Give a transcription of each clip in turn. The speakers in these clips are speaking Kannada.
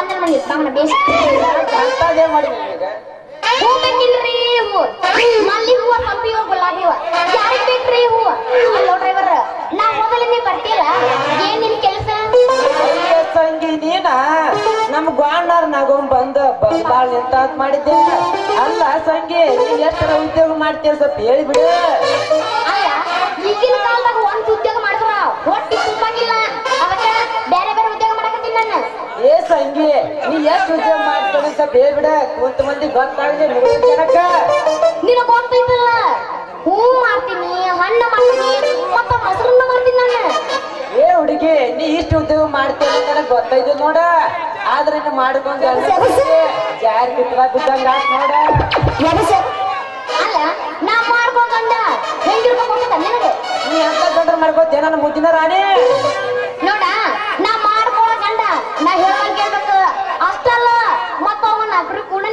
ಬಂದ ಮನಿ ಬಾಮನ ಬೇಸ ಅಂತದೇ ಮಾಡಿ ಹೂ ಬೇಕಿಲ್ರಿ ಹೂ ಮಲ್ಲಿ ಹೂವ ಸಂಪಿ ಹೂವ ಗುಲಾಬಿ ಹೂವ ಯಾರಿಗ್ ಬೇಕ್ರಿ ಹೂವ? ಅಲ್ಲೋ ಡ್ರೈವರ್ ನಾ ಹೋಗಲಿಂದ ಏನ್ ನಿನ್ ಕೆಲಸ? ತಂಗಿ ನೀನ ನಮ್ ಗ್ವಾಂಡಾರ್ ನಗೊಂಡ್ ಬಂದ ಬಂದಾಳ ಎಂತ ಮಾಡಿದ್ದೆ ಅಲ್ಲ ಸಂಗಿ ನೀನ್ ಎಷ್ಟರ ಉದ್ಯೋಗ ಮಾಡ್ತೀಯ ಸ್ವಲ್ಪ ಹೇಳಿಬಿಡು ಈಗಿನ ಕಾಲದಾಗ ಒಂದ್ ಉದ್ಯೋಗ ಮಾಡಿದ್ರ ಹೊಟ್ಟಿ ತುಂಬಾಗಿಲ್ಲ ಅದಕ್ಕ ಬೇರೆ ಬೇರೆ ಉದ್ಯೋಗ ಮಾಡಕತ್ತೀನಿ ನಾನು ಏ ಸಂಗಿ ನೀ ಎಷ್ಟು ಉದ್ಯೋಗ ಮಾಡ್ತೀವಿ ಸ್ವಲ್ಪ ಹೇಳ್ಬಿಡ ಕುಂತ ಮಂದಿ ಗೊತ್ತಾಗಲಿ ಮೂರು ಜನಕ್ಕ ನಿನಗ್ ಗೊತ್ತೈತಲ್ಲ ಹೂ ಮಾಡ್ತೀನಿ ಹಣ್ಣು ಮಾಡ್ತೀನಿ ಮತ್ತ ಮೊಸರನ್ನ ಮಾಡ್ತೀನಿ ನಾನು. ಏ ಹುಡುಗಿ ನೀ ಇಷ್ಟು ಉದ್ಯೋಗ ಮಾಡ್ತೀನಿ ಅಂತ ನನಗ್ ನೋಡ. ಆದ್ರೆ ನೀನು ಮಾಡ್ಕೊಂಡು ಯಾರು ಬಿದ್ದಂಗ ಆತ್ ನೋಡ. ಅಲ್ಲ ನಾ ಮಾಡ್ಕೊಂಡ ಹೆಂಗಿರ್ಬೇಕು ಅಂತ ನಿನಗೆ?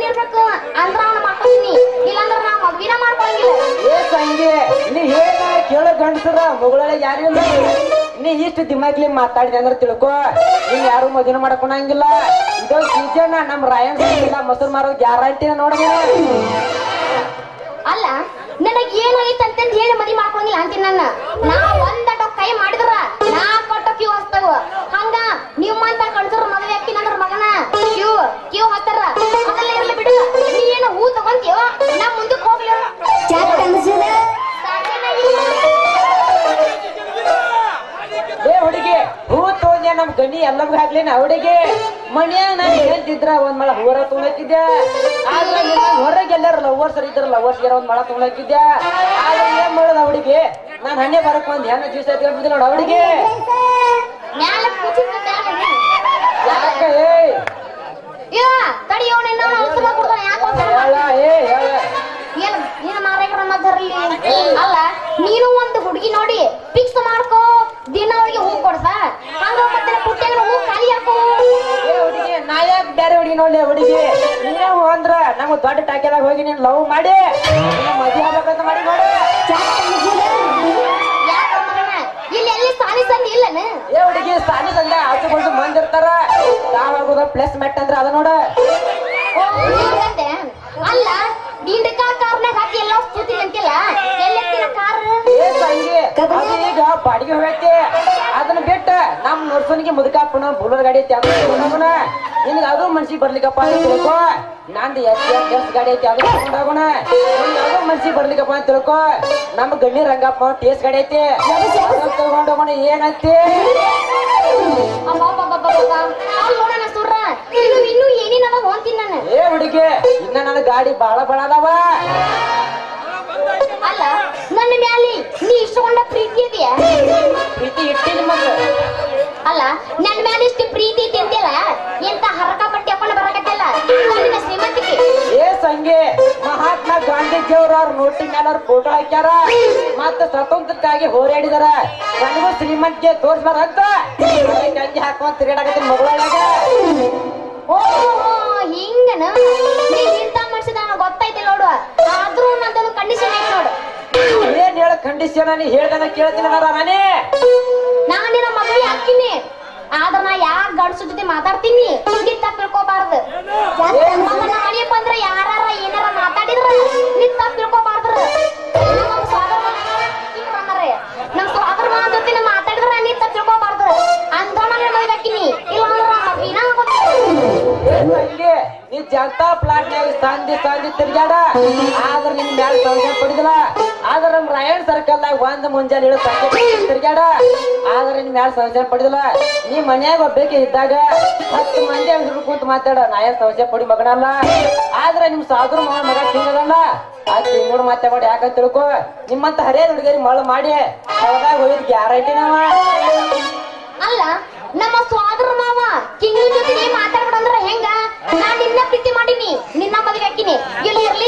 ಇರ್ಬೇಕು. ಅಂದ್ರ ಅವ್ನ ಮಾಡ್ಕೊತೀನಿ ಇಲ್ಲಾಂದ್ರ ನಾ ಮಗುವಿನ ಮಾಡ್ಕೊಳಂಗಿಲ್ಲ. ಏ ಸಂಗಿ ನೀ ಹೇಳ ಕೇಳೋ ಗಂಡಸರ ಮಗಳೊಳಗೆ ಯಾರು ಇಲ್ಲ. ನೀ ಇಷ್ಟು ದಿಮಾಗ್ಲಿ ಮಾತಾಡಿದೆ ಅಂದ್ರೆ ತಿಳ್ಕೊ. ನೀನ್ ಯಾರು ಮದುವೆ ಮಾಡ್ಕೊಳಂಗಿಲ್ಲ ಇದು ಸೀಸನ್ ನಮ್ ರಾಯನ್ ಇಲ್ಲ ಮೊಸರು ಮಾರೋ ಗ್ಯಾರಂಟಿ ನೋಡಿದ್ರೆ ಅಲ್ಲ ನನಗೆ ಏನಾಗೈತೆ ಅಂತಂದು ಹೇಳಿ ಮದುವೆ ಮಾಡ್ಕೊಳಂಗಿಲ್ಲ ಅಂತೀನಿ ನನ್ನ ನಾ ಗಣಿ ಎಲ್ಲರಿಗೂ ಹಾಕ್ಲೇನ ಅವಳಿಗೆ ಮನ್ಯಾಗ ನಾನು ಹೇಳ್ತಿದ್ರ ಒಂದ್ ಮಳ ಹೊರ ತೊಗೊಳಕಿದ್ದೆ ಆದ್ರೆ ಹೊರಗೆ ಎಲ್ಲಾರು ಲವರ್ಸ್ ಇದ್ರ ಲವರ್ಸ್ ಒಂದ್ ಮಳ ತೊಗೊಳಕಿದ್ದೆ ಆದ್ರೆ ಏನ್ ಮಾಡೋದು ಅವಡಿಗೆ ನಾನ್ ಹಣ್ಣೆ ಬರಕ್ ಒಂದ್ ಹೆಣ್ಣು ದಿವಸ ಹೇಳ್ಬಿದ್ದೆ ನೋಡ ಮದ್ದರಲ್ಲಿ ಅಲ್ಲ? ನೀನು ಒಂದು ಹುಡುಗಿ ನೋಡಿ ಫಿಕ್ಸ್ ಮಾಡ್ಕೋ. ದಿನ ಅವ್ರಿಗೆ ಹೂ ಕೊಡ್ತಾ ಹಂಗ ಮತ್ತೆ ಪುಟ್ಟಾಗ ಹೂ ಖಾಲಿ ಹುಡುಗಿ ನಾ ಯಾಕೆ ಬೇರೆ ಹುಡುಗಿ ನೋಡ್ಲಿ ಹುಡುಗಿ? ನೀವು ಅಂದ್ರ ನಮ್ಗ ದೊಡ್ಡ ಟಾಕ್ಯದಾಗ ಹೋಗಿ ನೀನ್ ಲವ್ ಮಾಡಿ ಮದುವೆ ಮದ್ವೆ ಆಗ್ಬೇಕಂತ ಮಾಡಿ ನೋಡಿ. ಇಲ್ಲಿ ಎಲ್ಲಿ ಸಾಲಿ ಸಂದಿ ಇಲ್ಲನ? ಏ ಹುಡುಗಿ ಸಾಲಿ ತಂದೆ ಆಚೆ ಬಂದು ಮಂದಿ ಇರ್ತಾರ ತಾವಾಗೋದ ಪ್ಲಸ್ ಮೆಟ್ ಅಂದ್ರ ಅದ ನೋಡ. ಅಲ್ಲ ದಿಂಡಕ ಕಾರ್ನಾಗ ಹಾಕಿ ಎಲ್ಲ ಕೂತಿ ಅಂತಿಲ್ಲ ಎಲ್ಲೆತ್ತಿನ ಕಾರ್? ಏ ತಂಗಿ ಈಗ ಬಾಡಿಗೆ ಬಿಟ್ಟ ನಮ್ ನರ್ಸನಿಗೆ ಮುದುಕಪ್ಪನ ಬುಲರ್ ಗಾಡಿ ಐತಿ ಅದು ನಿನ್ಗ ಅದು ಮನ್ಸಿಗೆ ಬರ್ಲಿಕ್ಕಪ್ಪ ಅಂತ ತಿಳ್ಕೊ. ನಂದು ಎಸ್ ಎಸ್ ಎಸ್ ಗಾಡಿ ಐತಿ ಅದು ತಗೊಂಡೋಗೋಣ ನಿನ್ಗ ಅದು ಮನ್ಸಿಗೆ ಬರ್ಲಿಕ್ಕಪ್ಪ ಅಂತ ತಿಳ್ಕೊ. ನಮ್ ಗಣ್ಣಿ ರಂಗಪ್ಪ ಟೇಸ್ಟ್ ಗಾಡಿ ಐತಿ. ತಗೊಂಡೋಗೋಣ ಏನೈತಿ? ಏ ಹುಡುಗಿ ಇನ್ನ ನನ್ನ ಗಾಡಿ ಬಾಳ ಬಾಳ ಅದಾವ. ಅಲ್ಲ ನನ್ನ ಮ್ಯಾಲಿ ಅವ್ರ ನೋಟಿ ಮೇಲೆ ಅವ್ರ ಫೋಟೋ ಹಾಕ್ಯಾರ. ಮತ್ತ ಸ್ವತಂತ್ರಕ್ಕಾಗಿ ಹೋರಾಡಿದಾರ. ನನಗೂ ಶ್ರೀಮಂತಿಗೆ ತೋರ್ಸ್ಬಾರ ಅಂತ. ಗಂಜಿ ಹಾಕೊಂಡ್ ಮಗಳೊಳಗ ಓ ಹಿಂಗನ ನೀ? ಇಂತ ಮನುಷ್ಯದ ಗೊತ್ತೈತಿ ನೋಡು. ಆದ್ರೂ ನಂದೊಂದು ಕಂಡೀಷನ್ ಐತಿ ನೋಡು. ಏನ್ ಹೇಳ ಕಂಡೀಷನ್ ನೀ ಹೇಳ್ದನ ಕೇಳ್ತೀನಿ ನಾನೇ ನಾನು ನಿನ್ನ ಮದುವೆ ಹಾಕಿನಿ ಆದ್ರ ನಾ ಯಾರ ಗಂಡಸ ಜೊತೆ ಮಾತಾಡ್ತೀನಿ? ತಪ್ಪ ತಿಳ್ಕೊಬಾರ್ದು. ನೀ ಪ್ಲಾಟ್ನಾಗ ಪ್ಲಾಟ್ ನಾಗ ಸಂಧಿ ಸಂಧಿ ತಿರ್ಗ್ಯಾಡ. ಆದ್ರ ನಿನ್ ಮ್ಯಾಲ ಸೌಜನ್ ಪಡಿದಿಲ್ಲ ಆದ್ರ ನಮ್ ರಾಯಣ್ ಸರ್ಕಲ್ ನಾಗ ಒಂದ್ ಮುಂಜಾನೆ ಇಳು ಸಂಜೆ ತಿರ್ಗ್ಯಾಡ. ಆದ್ರ ನಿನ್ ಮ್ಯಾಲ ಸೌಜನ್ ಪಡಿದಿಲ್ಲ. ನೀ ಮನ್ಯಾಗ ಒಬ್ಬಕ್ಕೆ ಇದ್ದಾಗ ಹತ್ತು ಮಂದಿ ಹುಡುಗ ಕುಂತ ಮಾತಾಡ ನಾಯ ಸೌಜನ್ ಪಡಿ ಮಗನಲ್ಲ. ಆದ್ರ ನಿಮ್ ಸಾಧುರ ಮಗ ಮಗ ತಿಂಗದಲ್ಲ ಆ ತಿಂಗಳು ಮಾತಾಡಿ ಯಾಕಂತ ತಿಳ್ಕೊ? ನಿಮ್ಮಂತ ಹರೇ ಹುಡುಗರಿ ಮಳ ಮಾಡಿ. ಅವಾಗ ಹೋಗಿದ್ ಗ್ಯಾರಂಟಿ ನಾವ. ಅಲ್ಲ, ನಮ್ಮ ಸ್ವಾದ್ರ ಮಾವ ಕಿಂಗಿನ ಜೊತೆ ನೀ ಮಾತಾಡ್ಬಿಡಂದ್ರ ಹೆಂಗ